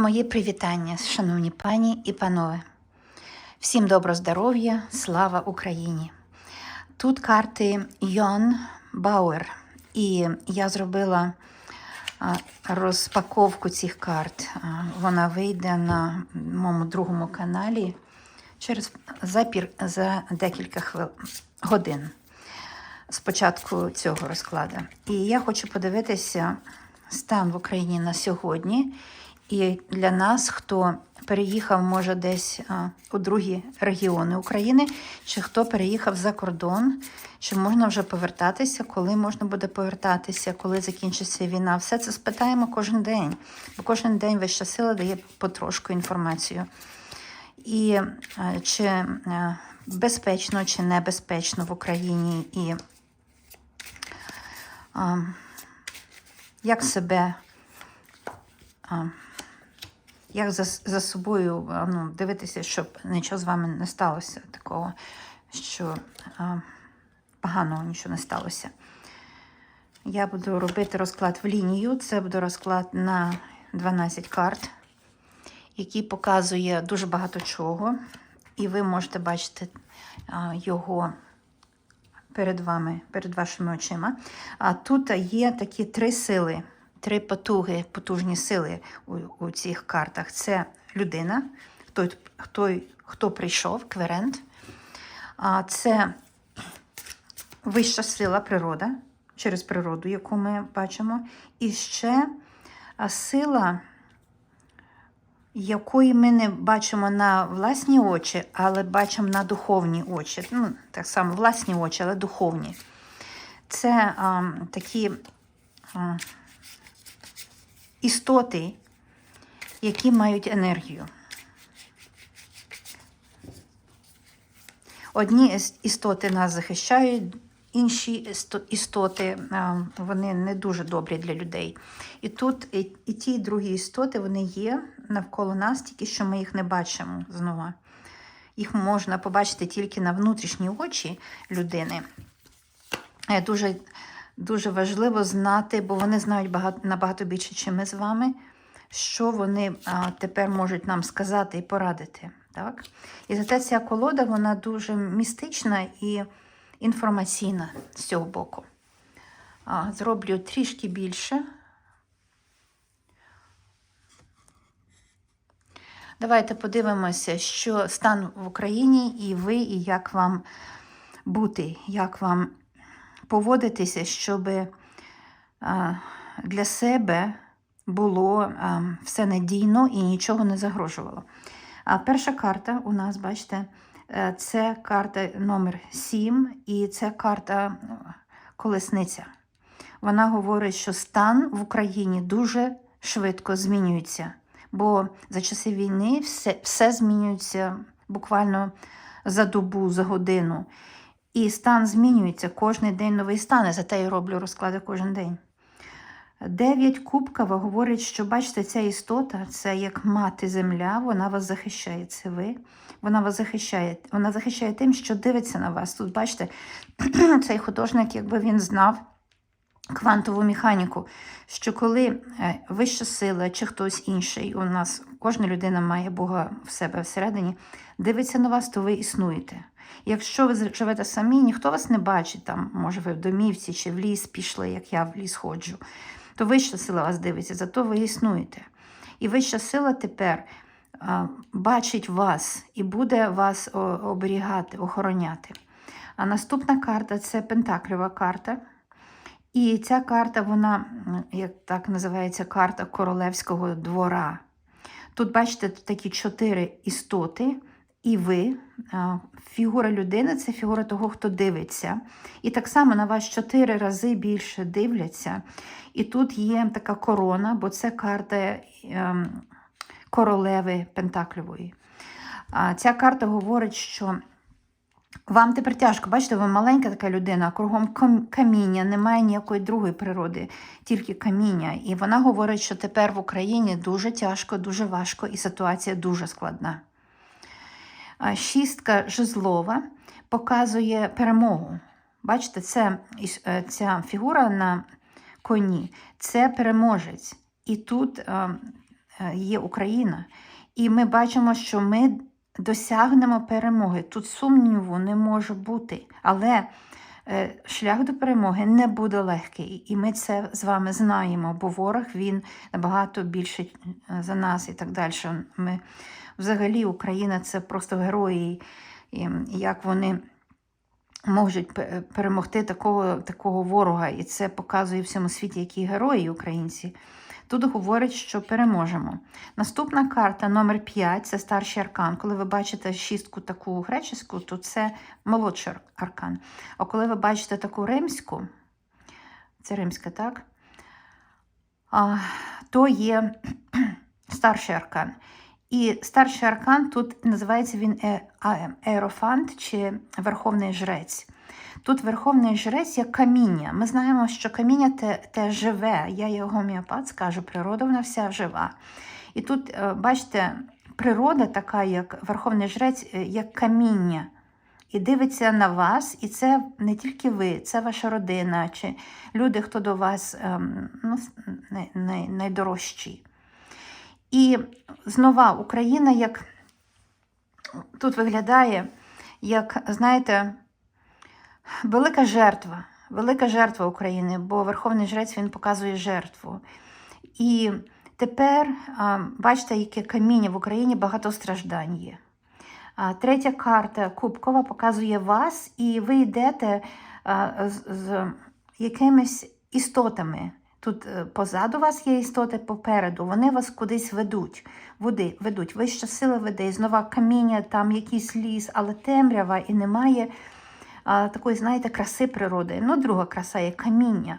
Мої привітання, шановні пані і панове. Всім добро здоров'я, слава Україні! Тут карти Йон Бауер, і я зробила розпаковку цих карт. Вона вийде на моєму другому каналі через за, пір, за декілька хвил, годин з початку цього розкладу. І я хочу подивитися стан в Україні на сьогодні. І для нас, хто переїхав, може, десь у другі регіони України, чи хто переїхав за кордон, чи можна вже повертатися, коли можна буде повертатися, коли закінчиться війна. Все це спитаємо кожен день, бо кожен день вища сила дає потрошку інформацію. І чи безпечно, чи небезпечно в Україні, і як себе. Як за, за собою ну, дивитися, щоб нічого з вами не сталося такого, що а, поганого нічого не сталося. Я буду робити розклад в лінію. Це буде розклад на 12 карт, який показує дуже багато чого. І ви можете бачити його перед вами, перед вашими очима. А тут є такі три сили три потуги, потужні сили у, у цих картах. Це людина, хто, хто, хто прийшов, кверент. А це вища сила природа, через природу, яку ми бачимо. І ще сила, якої ми не бачимо на власні очі, але бачимо на духовні очі. Ну, Так само власні очі, але духовні. Це а, такі. А, істоти, які мають енергію. Одні істоти нас захищають, інші істоти вони не дуже добрі для людей. І тут і, ті, і другі істоти вони є навколо нас, тільки що ми їх не бачимо знову. Їх можна побачити тільки на внутрішні очі людини. Дуже дуже важливо знати, бо вони знають багато, набагато більше, ніж ми з вами, що вони а, тепер можуть нам сказати і порадити. Так? І зате ця колода вона дуже містична і інформаційна з цього боку. А, Зроблю трішки більше. Давайте подивимося, що стан в Україні, і ви, і як вам бути, як вам поводитися, щоб для себе було все надійно і нічого не загрожувало. А перша карта у нас, бачите, е, це карта номер 7 і це карта колесниця. Вона говорить, що стан в Україні дуже швидко змінюється, бо за часи війни все, все змінюється буквально за добу, за годину. І стан змінюється кожен день новий стан, і зате я роблю розклади кожен день. Дев'ять кубкова говорить, що бачите, ця істота це як мати земля, вона вас захищає. Це ви. Вона вас захищає. Вона захищає тим, що дивиться на вас. Тут, бачите, цей художник, якби він знав квантову механіку, що коли е, вища сила чи хтось інший, у нас кожна людина має Бога в себе всередині, дивиться на вас, то ви існуєте. Якщо ви живете самі, ніхто вас не бачить, там, може, ви в домівці чи в ліс пішли, як я в ліс ходжу, то вища сила вас дивиться, зато ви існуєте. І вища сила тепер а, бачить вас і буде вас оберігати, охороняти. А наступна карта це Пентакльова карта. І ця карта, вона, як так називається, карта королевського двора. Тут, бачите, такі чотири істоти. І ви, фігура людини це фігура того, хто дивиться. І так само на вас чотири рази більше дивляться. І тут є така корона, бо це карта ем, королеви Пентакльової. Ця карта говорить, що вам тепер тяжко, бачите, ви маленька така людина, кругом каміння, немає ніякої другої природи, тільки каміння. І вона говорить, що тепер в Україні дуже тяжко, дуже важко і ситуація дуже складна шістка жезлова показує перемогу. Бачите, це, е, ця фігура на коні це переможець. І тут е, є Україна. І ми бачимо, що ми досягнемо перемоги. Тут сумніву не може бути. Але е, шлях до перемоги не буде легкий. І ми це з вами знаємо, бо ворог він набагато більше е, за нас і так далі. Ми, взагалі, Україна це просто герої, і як вони можуть перемогти такого, такого ворога. І це показує всьому світі, які герої українці. Тут говорить, що переможемо. Наступна карта номер 5 це старший аркан. Коли ви бачите шістку таку греческу, то це молодший ар- аркан. А коли ви бачите таку римську, це римська, так? То є старший аркан. І старший аркан тут називається він е- а- Ерофант чи Верховний Жрець. Тут Верховний Жрець як каміння. Ми знаємо, що каміння те, те живе. Я є гомеопат, скажу, природа вона вся жива. І тут, е, бачите, природа така, як Верховний Жрець, е, як каміння. І дивиться на вас, і це не тільки ви, це ваша родина, чи люди, хто до вас ем, ну, найдорожчі. І знова Україна як тут виглядає, як, знаєте, велика жертва. Велика жертва України, бо Верховний Жрець він показує жертву. І тепер бачите, яке каміння в Україні багато страждань є. Третя карта Кубкова показує вас, і ви йдете з, якимись істотами. Тут е, позаду вас є істоти попереду, вони вас кудись ведуть, води, ведуть. Вища сила веде, і знова каміння, там якийсь ліс, але темрява і немає такої, знаєте, краси природи. Ну, друга краса є каміння.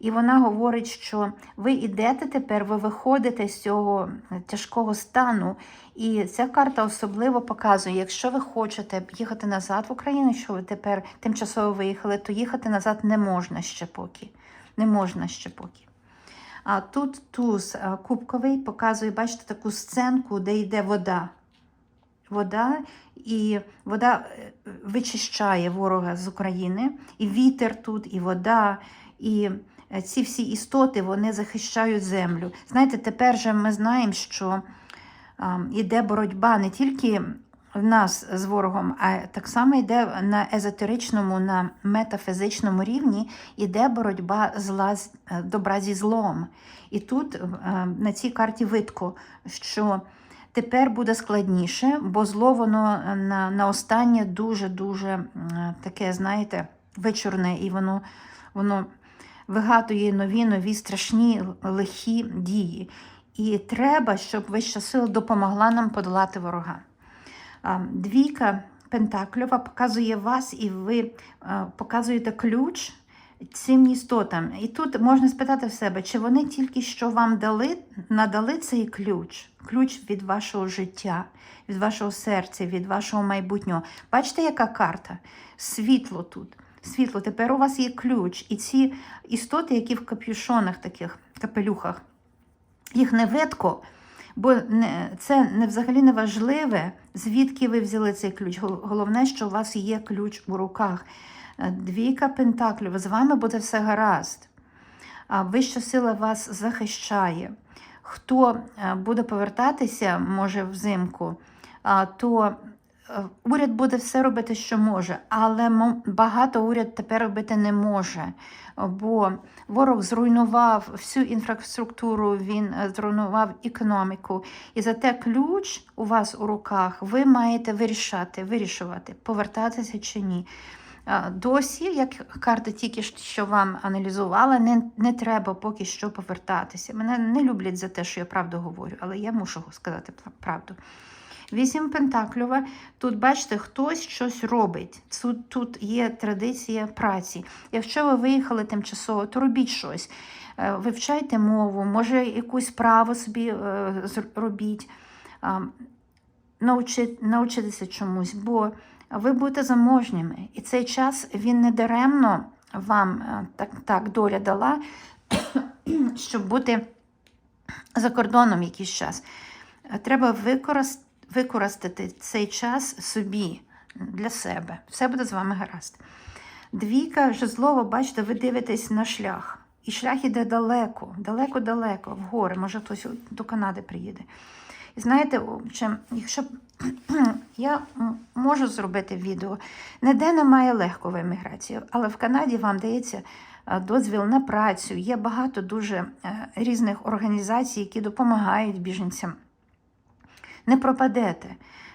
І вона говорить, що ви йдете тепер, ви виходите з цього тяжкого стану. І ця карта особливо показує, якщо ви хочете їхати назад в Україну, що ви тепер тимчасово виїхали, то їхати назад не можна ще поки. Не можна ще поки. А тут туз кубковий показує, бачите, таку сценку, де йде вода. Вода, і вода е, вичищає ворога з України, і вітер тут, і вода, і е, ці всі істоти вони захищають землю. Знаєте, тепер же ми знаємо, що йде боротьба не тільки в нас з ворогом, а так само йде на езотеричному, на метафізичному рівні, йде боротьба зла, з- е, добра зі злом. І тут е, на цій карті видко, що тепер буде складніше, бо зло воно е, на, на останнє дуже-дуже таке, знаєте, вичорне, і воно, воно вигадує нові, нові страшні лихі дії. І треба, щоб вища сила допомогла нам подолати ворога. Двійка Пентакльова показує вас, і ви показуєте ключ цим істотам. І тут можна спитати в себе, чи вони тільки що вам дали, надали цей ключ, ключ від вашого життя, від вашого серця, від вашого майбутнього. Бачите, яка карта? Світло тут. Світло, тепер у вас є ключ. І ці істоти, які в капюшонах таких капелюхах, їх не видко, бо це не взагалі не важливе, звідки ви взяли цей ключ. Головне, що у вас є ключ у руках. Е, Двійка пентаклів, з вами буде все гаразд. Вища сила вас захищає. Хто е, буде повертатися, може, взимку, то уряд буде все робити, що може, але багато уряд тепер робити не може, бо ворог зруйнував всю інфраструктуру, він е, зруйнував економіку. І за те ключ у вас у руках ви маєте вирішати, вирішувати, повертатися чи ні. Досі, як карта тільки що вам аналізувала, не, не треба поки що повертатися. Мене не люблять за те, що я правду говорю, але я мушу сказати правду. Вісім Пентакльова. Тут, бачите, хтось щось робить. Тут, тут є традиція праці. Якщо ви виїхали тимчасово, то робіть щось. Е, Вивчайте мову, може, якусь справу собі е, робіть. Научитися чомусь, бо ви будете заможніми. І цей час він не даремно вам е, так, так доля дала, щоб бути за кордоном якийсь час. Треба використ- використати цей час собі для себе. Все буде з вами гаразд. Двійка жезлова, бачите, ви дивитесь на шлях. І шлях іде далеко, далеко-далеко, в гори. Може, хтось до Канади приїде. І знаєте, чим, якщо я можу зробити відео, ніде немає легкої еміграції, але в Канаді вам дається е, дозвіл на працю. Є багато дуже е, різних організацій, які допомагають біженцям. Не пропадете.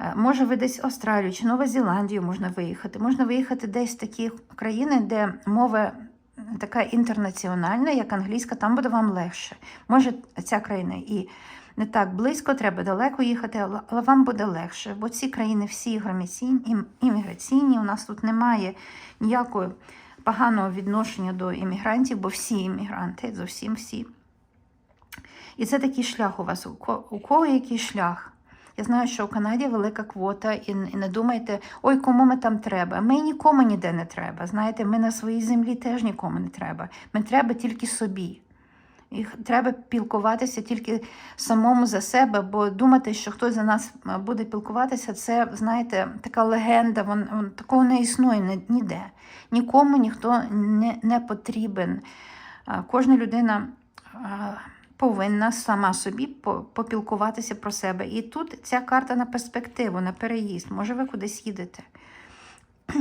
Е, Може, ви десь Австралію чи Нову Зеландію можна виїхати. Можна виїхати десь в такі країни, де мова така інтернаціональна, як англійська, там буде вам легше. Може, ця країна і не так близько, треба далеко їхати, але- вам буде легше. Бо ці країни всі імміграційні, у нас тут немає ніякого поганого відношення до іммігрантів, бо всі іммігранти, зовсім всі. І це такий шлях у вас. У кого який шлях? Я знаю, що у Канаді велика квота, і, не думайте, ой, кому ми там треба. Ми нікому ніде не треба. Знаєте, ми на своїй землі теж нікому не треба. Ми треба тільки собі. І треба пілкуватися тільки самому за себе, бо думати, що хтось за нас буде пілкуватися, це, знаєте, така легенда, вон, вон, такого не існує ніде. Нікому ніхто не, не потрібен. Кожна людина а, повинна сама собі попілкуватися про себе. І тут ця карта на перспективу, на переїзд. Може, ви кудись їдете.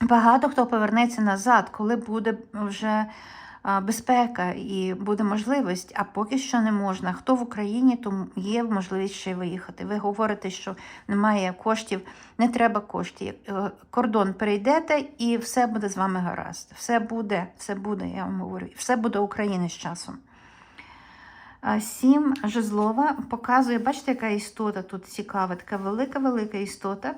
Багато хто повернеться назад, коли буде вже безпека і буде можливість, а поки що не можна. Хто в Україні, то є можливість ще виїхати. Ви говорите, що немає коштів, не треба коштів. Е, Кордон перейдете і все буде з вами гаразд. Все буде, все буде, я вам говорю. Все буде Україна з часом. Сім жезлова показує, бачите, яка істота тут цікава, така велика-велика істота.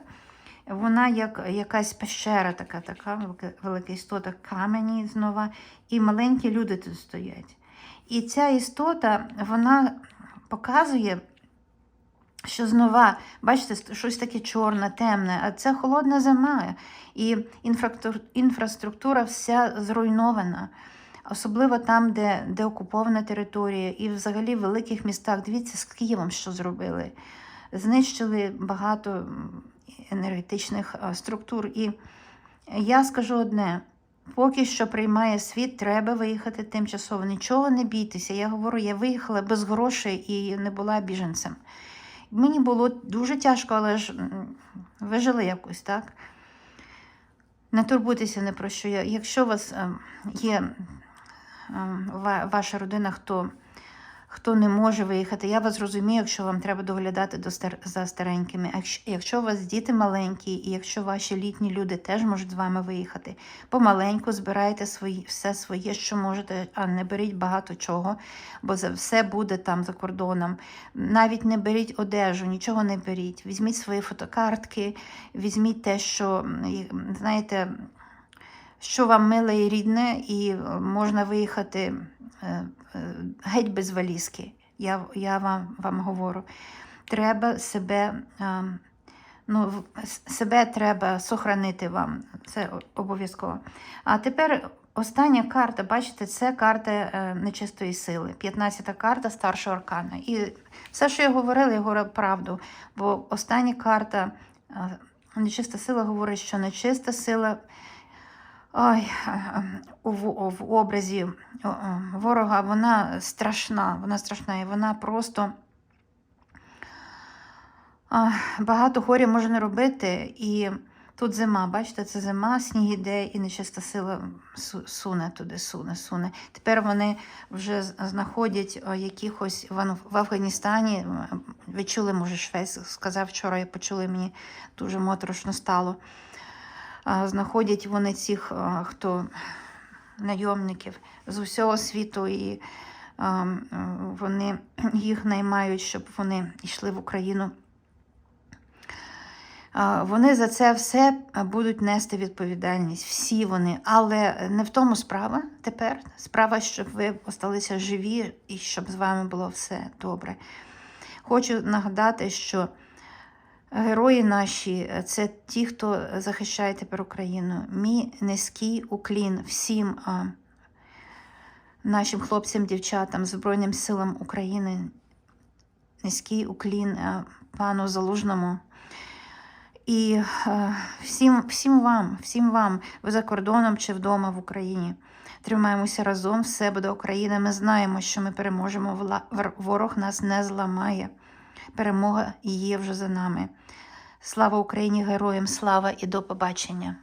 Вона як якась пещера, така, така велика істота, камені знову, і маленькі люди тут стоять. І ця істота, вона показує, що знова, бачите, щось таке чорне, темне, а це холодна зима, і інфраструктура вся зруйнована. Особливо там, де, де окупована територія, і взагалі в великих містах. Дивіться, з Києвом що зробили. Знищили багато енергетичних а, структур. І я скажу одне: поки що приймає світ, треба виїхати тимчасово. Нічого не бійтеся. Я говорю, я виїхала без грошей і не була біженцем. Мені було дуже тяжко, але ж вижили якось, так? Не турбуйтеся не про що. Якщо у вас ем, є ваша родина, хто, хто не може виїхати, я вас розумію, якщо вам треба доглядати до стар, за старенькими. Якщо, у вас діти маленькі, і якщо ваші літні люди теж можуть з вами виїхати, помаленьку збирайте свої, все своє, що можете, а не беріть багато чого, бо за все буде там за кордоном. Навіть не беріть одежу, нічого не беріть. Візьміть свої фотокартки, візьміть те, що знаєте, що вам миле і рідне, і е, можна виїхати е, е, геть без валізки. Я, я вам, вам говорю. Треба себе, ну, себе треба сохранити вам. Це обов'язково. А тепер остання карта, бачите, це карта нечистої сили. 15-та карта старшого аркана. І все, що я говорила, я говорю правду. Бо остання карта нечиста сила говорить, що нечиста сила. Ой, в- в образі о, ворога вона страшна, вона страшна, і вона просто багато горя може не робити. І тут зима, бачите, це зима, сніг іде, і нечиста сила суне туди, суне, суне. Тепер вони вже знаходять якихось в Афганістані. Ви чули, може, Швець сказав вчора, я почули, мені дуже моторошно стало. Знаходять вони цих, хто найомників з усього світу, і вони їх наймають, щоб вони йшли в Україну. Вони за це все будуть нести відповідальність, всі вони, але не в тому справа тепер. Справа, щоб ви осталися живі і щоб з вами було все добре. Хочу нагадати, що Герої наші е, це ті, хто захищає тепер Україну. Мій низький уклін всім нашим хлопцям, дівчатам, Збройним силам України. Низький уклін а, пану Залужному. І е, всім, всім вам, всім вам, ви за кордоном чи вдома в Україні. Тримаємося разом, все буде Україна. Ми знаємо, що ми переможемо. Ворог нас не зламає. Перемога є вже за нами. Слава Україні, героям, слава і до побачення!